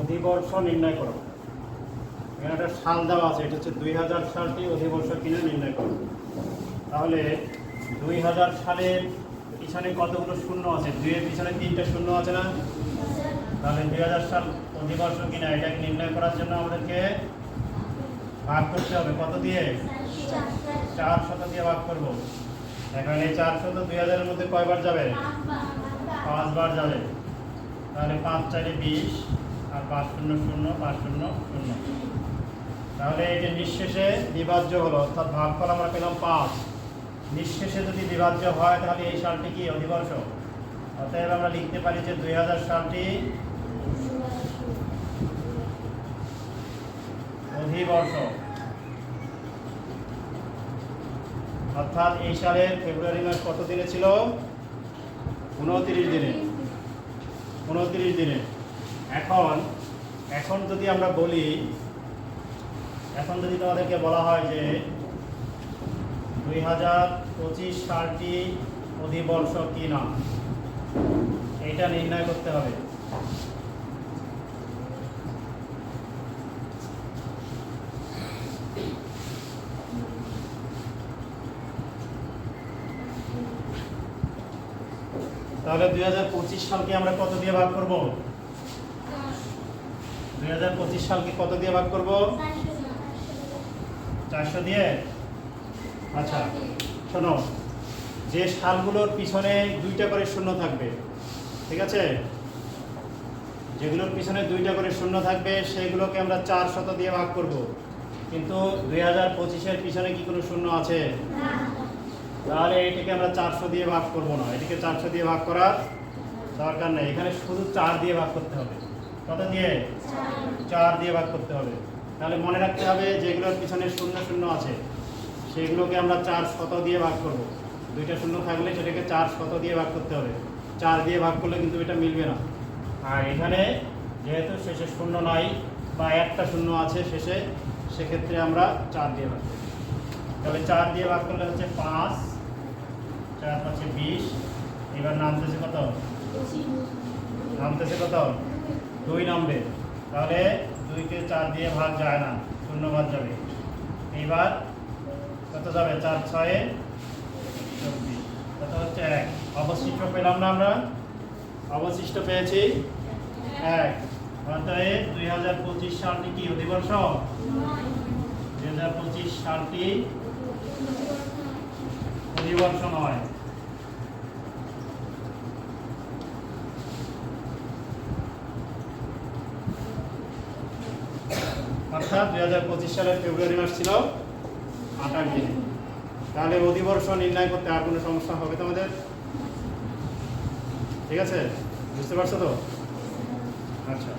অধিবর্ষ নির্ণয় করো। এখানে একটা সাল দেওয়া আছে, এটা হচ্ছে দুই হাজার সালটি অধিবর্ষ কিনা নির্ণয় করো। তাহলে দুই হাজার সালের পিছনে কতগুলো শূন্য আছে? দুইয়ের পিছনে তিনটা শূন্য আছে না? তাহলে দুই হাজার সাল অধিবর্ষ কিনা, এটাকে নির্ণয় করার জন্য আমাদেরকে ভাগ করতে হবে। কত দিয়ে? চার শত দিয়ে ভাগ করব। এখন এই চার শত দুই হাজারের মধ্যে কয়বার যাবে? পাঁচবার যাবে। তাহলে পাঁচ চারে বিশ আর পাঁচ শূন্য শূন্য পাঁচ শূন্য। শূন্য তাহলে এই যে নিঃশেষে বিভাজ্য হলো, অর্থাৎ ভাগ ভাগফল আমরা পেলাম পাঁচ। নিঃশেষে যদি বিভাজ্য হয়, তাহলে এই সালটি কি? অধিবর্ষ অতএব আমরা লিখতে পারি যে দুই হাজার সালটি অধিবর্ষ অর্থাৎ এই সালের ফেব্রুয়ারি মাস কত দিনে ছিল? উনত্রিশ দিনে। উনত্রিশ দিনে। এখন এখন যদি আমরা বলি, এখন যদি তোমাদেরকে বলা হয় যে দুই হাজার পঁচিশ সালটি অধিবর্ষ কি না এটা নির্ণয় করতে হবে। তাহলে দুই হাজার পঁচিশ সালকে আমরা কত দিয়ে ভাগ করব? দুই হাজার পঁচিশ সালকে কত দিয়ে ভাগ করব? চারশো দিয়ে? আচ্ছা শোনো, যে সালগুলোর পিছনে দুইটা করে শূন্য থাকবে, ঠিক আছে? যেগুলোর পিছনে দুইটা করে শূন্য থাকবে, সেগুলোকে আমরা চার দিয়ে ভাগ করব। কিন্তু দুই হাজার পঁচিশের পিছনে কি কোনো শূন্য আছে? তাহলে এটাকে আমরা চারশো দিয়ে ভাগ করব না। এটাকে চারশো দিয়ে ভাগ করার দরকার নেই। এখানে শুধু চার দিয়ে ভাগ করতে হবে। কত দিয়ে? চার দিয়ে ভাগ করতে হবে। তাহলে মনে রাখতে হবে যেগুলোর পিছনে শূন্য শূন্য আছে, সেগুলোকে আমরা চার শত দিয়ে ভাগ করব। দুইটা শূন্য থাকলে সেটাকে চার শত দিয়ে ভাগ করতে হবে। চার দিয়ে ভাগ করলে কিন্তু এটা মিলবে না। আর এখানে যেহেতু শেষে শূন্য নাই বা একটা শূন্য আছে শেষে, সেক্ষেত্রে আমরা চার দিয়ে ভাগ করব। তাহলে চার দিয়ে ভাগ করলে হচ্ছে পাঁচ, চার পাঁচে বিশ, এবার নামতেছে কত? নামতেছে কত? দুই নামবে। তাহলে দুইকে চার দিয়ে ভাগ যায় না, শূন্য ভাগ যাবে। এইবার কত যাবে? চার, ছয়ে, চব্বিশ। কত হচ্ছে? এক। অবশিষ্ট পেলাম না আমরা। অবশিষ্ট পেয়েছি এক। অতএব দুই হাজার পঁচিশ সালটি কি অধিবর্ষ দুই হাজার পঁচিশ সালটি অধিবর্ষ নয় অর্থাৎ দুই হাজার পঁচিশ সালের ফেব্রুয়ারি মাস ছিল আঠাশ দিন। তাহলে অধিবর্ষ নির্ণয় করতে আর কোনো সমস্যা হবে তোমাদের? ঠিক আছে? বুঝতে পারছ তো? আচ্ছা।